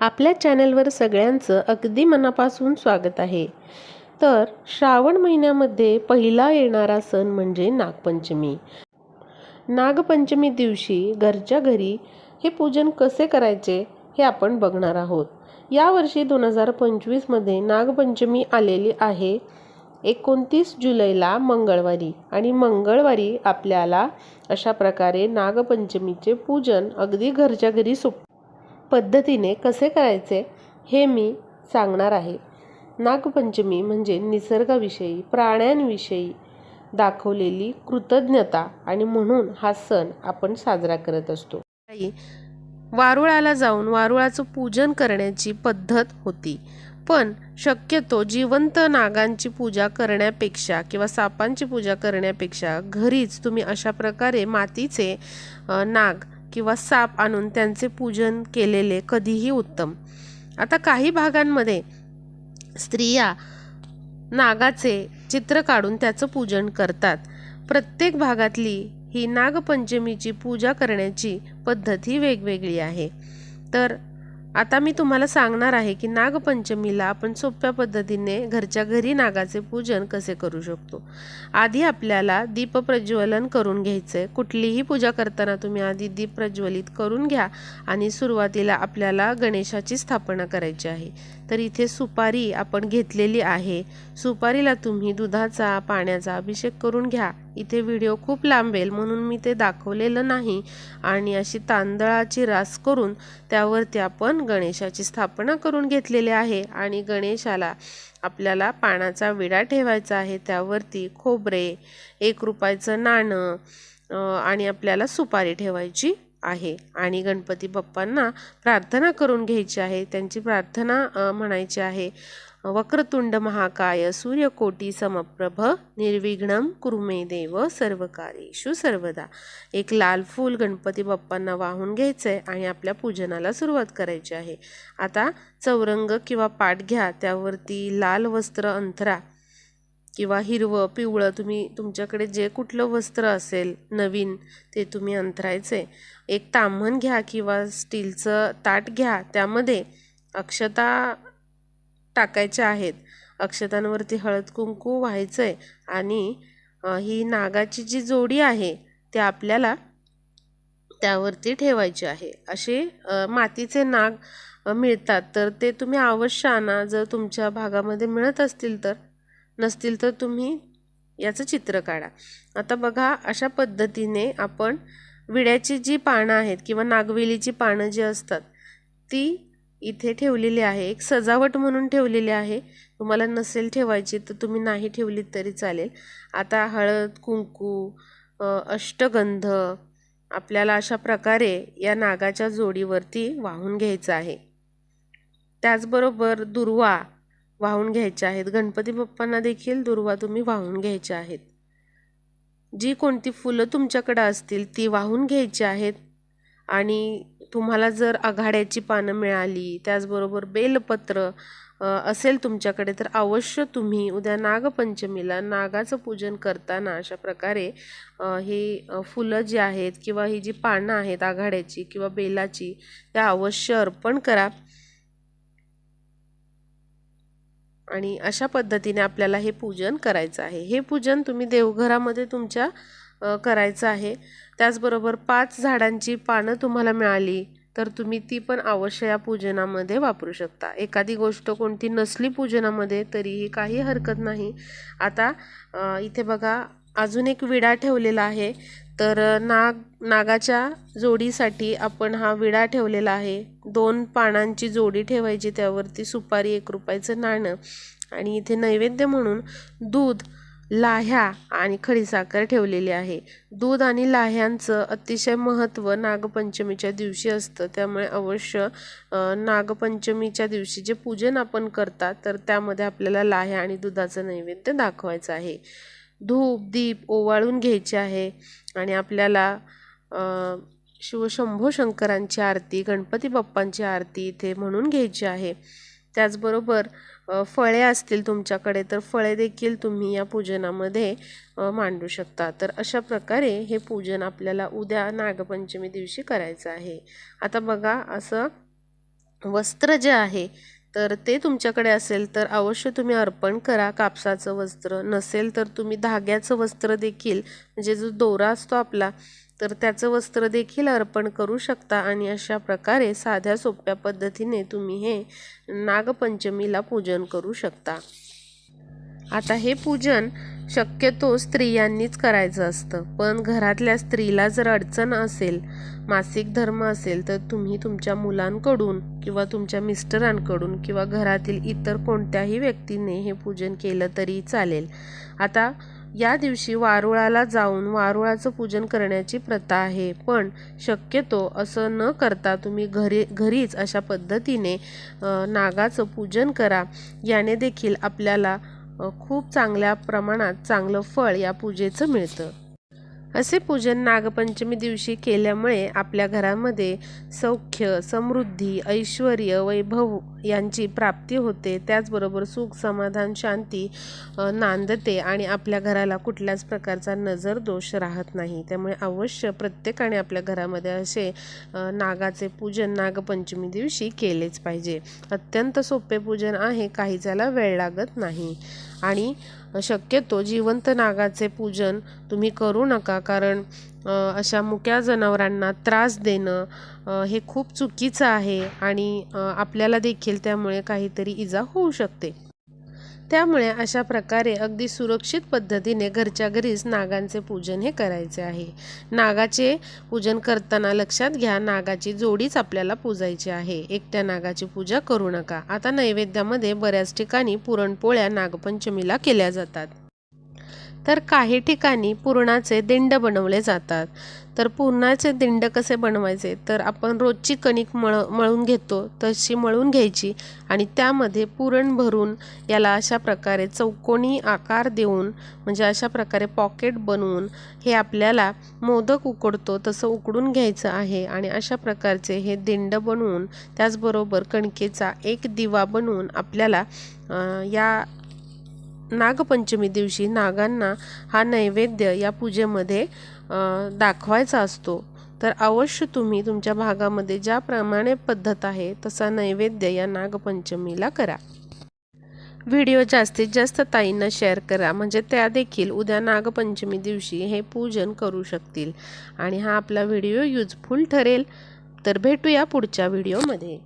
आपल्या चॅनलवर सगळ्यांचं अगदी मनापासून स्वागत आहे. तर श्रावण महिन्यामध्ये पहिला येणारा सण म्हणजे नागपंचमी. नागपंचमी दिवशी घरच्या घरी हे पूजन कसे करायचे हे आपण बघणार आहोत. यावर्षी दोन हजार पंचवीसमध्ये नागपंचमी आलेली आहे. एकोणतीस जुलैला मंगळवारी आणि मंगळवारी आपल्याला अशा प्रकारे नागपंचमीचे पूजन अगदी घरच्या घरी सोप पद्धतीने कसे करायचे हे मी सांगणार आहे. नागपंचमी म्हणजे निसर्गाविषयी प्राण्यांविषयी दाखवलेली कृतज्ञता आणि म्हणून हा सण आपण साजरा करत असतो. वारुळाला जाऊन वारुळाचं पूजन करण्याची पद्धत होती. पण शक्यतो जिवंत नागांची पूजा करण्यापेक्षा किंवा सापांची पूजा करण्यापेक्षा घरीच तुम्ही अशा प्रकारे मातीचे नाग किंवा साप आणून त्यांचे पूजन केलेले कधीही उत्तम. आता काही भागांमध्ये स्त्रिया नागाचे चित्र काढून त्याचं पूजन करतात. प्रत्येक भागातली ही नागपंचमीची पूजा करण्याची पद्धत ही वेगवेगळी आहे. तर आता मी तुम्हाला सांगणार आहे की नागपंचमीला आपण सोप्या पद्धतीने घरच्या घरी नागाचे पूजन कसे करू शकतो. आधी आपल्याला दीप प्रज्वलन करून घ्यायचं आहे कुठलीही पूजा करताना तुम्ही आधी दीप प्रज्वलित करून घ्या आणि सुरुवातीला आपल्याला गणेशाची स्थापना करायची आहे. तर इथे सुपारी आपण घेतलेली आहे. सुपारीला तुम्ही दुधाचा पाण्याचा अभिषेक करून घ्या. इथे व्हिडिओ खूप लांबेल म्हणून मी ते दाखवलेलं नाही. आणि अशी तांदळाची रास करून त्यावरती आपण गणेशाची स्थापना करून घेतलेली आहे. आणि गणेशाला आपल्याला पानाचा विडा ठेवायचा आहे. त्यावरती खोबरे एक रुपयाचं नाणं आणि आपल्याला सुपारी ठेवायची आहे. आणि गणपती बाप्पांना प्रार्थना करून घ्यायची आहे. त्यांची प्रार्थना म्हणायची आहे. वक्रतुंड महाकाय सूर्यकोटी समप्रभ निर्विघ्नम कुरुमे देव सर्व कार्येषु सर्वदा. एक लाल फूल गणपती बाप्पांना वाहून घ्यायचं आहे आणि आपल्या पूजनाला सुरुवात करायची आहे. आता चौरंग किंवा पाठ घ्या त्यावरती लाल वस्त्र अंथरा किंवा हिरवं पिवळं तुम्ही तुमच्याकडे जे कुठलं वस्त्र असेल नवीन ते तुम्ही अंथरायचे एक ताम्हण घ्या किंवा स्टीलचं ताट घ्या त्यामध्ये अक्षता टाकायच्या आहेत. अक्षतांवरती हळद कुंकू व्हायचं आहे आणि ही नागाची जी जोडी आहे ते आपल्याला त्यावरती ठेवायची आहे. असे मातीचे नाग मिळतात. तर ते तुम्ही अवश्य आणा. जर तुमच्या भागामध्ये मिळत असतील तर नसतील तर तुम्ही याचं चित्र काढा. आता बघा अशा पद्धतीने आपण विड्याची जी पानं आहेत किंवा नागवेलीची पानं जी असतात ती इथे ठेवलेली आहे एक सजावट म्हणून ठेवलेली आहे. तुम्हाला नसेल ठेवायची तर तुम्ही नाही ठेवलीत तरी चालेल. आता हळद कुंकू अष्टगंध आपल्याला अशा प्रकारे या नागाच्या जोडीवरती वाहून घ्यायचं आहे. त्याचबरोबर दुर्वा वाहून घ्यायच्या आहेत. गणपती बाप्पांना देखील दुर्वा तुम्ही वाहून घ्यायच्या आहेत. जी कोणती फुलं तुमच्याकडं असतील ती वाहून घ्यायची आहेत. आणि तुम्हाला जर आघाड्याची पानं मिळाली त्याचबरोबर बेलपत्र असेल तुमच्याकडे तर अवश्य तुम्ही उद्या नागपंचमीला नागाचं पूजन करताना अशा प्रकारे हे फुलं जी आहेत किंवा ही जी पानं आहेत आघाड्याची किंवा बेलाची त्या अवश्य अर्पण करा. आणि अशा पद्धतीने आपल्याला हे पूजन करायचं आहे. हे पूजन तुम्ही देवघरामध्ये तुमच्या करायचं आहे. त्याचबरोबर पाच झाडांची पानं तुम्हाला मिळाली तर तुम्ही ती पण अवश्य या पूजनामध्ये वापरू शकता. एखादी गोष्ट कोणती नसली पूजनामध्ये तरीही काही हरकत नाही. आता इथे बघा अजून एक विडा ठेवलेला आहे. तर नाग नागाच्या जोडीसाठी आपण हा विडा ठेवलेला आहे. दोन पानांची जोडी ठेवायची त्यावरती सुपारी एक रुपयाचं नाणं आणि इथे नैवेद्य म्हणून दूध लाह्या आणि खडीसाखर ठेवलेली आहे. दूध आणि लाह्यांचं अतिशय महत्त्व नागपंचमीच्या दिवशी असतं. त्यामुळे अवश्य नागपंचमीच्या दिवशी जे पूजन आपण करतात तर त्यामध्ये आपल्याला लाह्या आणि दुधाचं नैवेद्य दाखवायचं आहे. धूप दीप ओवाळून घ्यायचे आहे आणि आपल्याला शिवशंभो शंकरांची आरती गणपती बाप्पांची आरती इथे म्हणून घ्यायची आहे. त्याचबरोबर फळे असतील तुमच्याकडे तर फळे देखील तुम्ही या पूजनामध्ये मांडू शकता. तर अशा प्रकारे हे पूजन आपल्याला उद्या नागपंचमी दिवशी करायचं आहे. आता बघा असं वस्त्र जे आहे तर ते तुमच्याकडे असेल तर अवश्य तुम्ही अर्पण करा. कापसाचं वस्त्र नसेल तर तुम्ही धाग्याचं वस्त्र देखील म्हणजे जो दोरा असतो आपला तर त्याचं वस्त्र देखील अर्पण करू शकता आणि अशा प्रकारे साध्या सोप्या पद्धतीने तुम्ही हे नागपंचमीला पूजन करू शकता. आता हे पूजन शक्यतो स्त्रियांनीच करायचं असतं. पण घरातल्या स्त्रीला जर अडचण असेल मासिक धर्म असेल तर तुम्ही तुमच्या मुलांकडून किंवा तुमच्या मिस्टरांकडून किंवा घरातील इतर कोणत्याही व्यक्तीने हे पूजन केलं तरी चालेल. आता या दिवशी वारुळाला जाऊन वारुळाचं पूजन करण्याची प्रथा आहे. पण शक्यतो असं न करता तुम्ही घरी घरीच अशा पद्धतीने नागाचं पूजन करा. याने देखील आपल्याला खूप चांगल्या प्रमाणात चांगलं फळ या पूजेचं मिळतं. असे पूजन नागपंचमी दिवशी केल्यामुळे आपल्या घरामध्ये सौख्य समृद्धी ऐश्वर वैभव यांची प्राप्ती होते. त्याचबरोबर सुख समाधान शांती नांदते आणि आपल्या घराला कुठल्याच प्रकारचा नजर दोष राहत नाही. त्यामुळे अवश्य प्रत्येकाने आपल्या घरामध्ये असे नागाचे पूजन नागपंचमी दिवशी केलेच पाहिजे. अत्यंत सोपे पूजन आहे काही ज्याला वेळ लागत नाही. आणि शक्यतो जिवंत नागाचे पूजन तुम्ही करू नका कारण अशा मुक्या जनावरांना त्रास देणं हे खूप चुकीचं आहे आणि आपल्याला देखील त्यामुळे काहीतरी इजा होऊ शकते. त्यामुळे अशा प्रकारे अगदी सुरक्षित पद्धतीने घरच्या घरीच नागांचे पूजन हे करायचे आहे. नागाचे पूजन करताना लक्षात घ्या नागाची जोडीच आपल्याला पूजायची आहे. एकट्या नागाची पूजा करू नका. आता नैवेद्यामध्ये बऱ्याच ठिकाणी पुरणपोळ्या नागपंचमीला केल्या जातात. तर काही ठिकाणी पुरणाचे दिंड बनवले जातात. तर पुरणाचे दिंड कसे बनवायचे? तर आपण रोजची कणिक मळ मळून घेतो तशी मळून घ्यायची आणि त्यामध्ये पुरण भरून याला अशा प्रकारे चौकोनी आकार देऊन म्हणजे अशा प्रकारे पॉकेट बनवून हे आपल्याला मोदक उकडतो तसं उकडून घ्यायचं आहे आणि अशा प्रकारचे हे दिंड बनवून त्याचबरोबर कणकेचा एक दिवा बनवून आपल्याला या नागपंचमी दिवशी नागांना हा नैवेद्य या पूजेमध्ये दाखवायचा असतो. तर अवश्य तुम्ही तुमच्या भागामध्ये ज्याप्रमाणे पद्धत आहे तसा नैवेद्य या नागपंचमीला करा. व्हिडिओ जास्तीत जास्त ताईंना शेअर करा. म्हणजे त्या देखील उद्या नागपंचमी दिवशी हे पूजन करू शकतील. आणि हा आपला व्हिडिओ युजफुल ठरेल. तर भेटूया पुढच्या व्हिडिओमध्ये.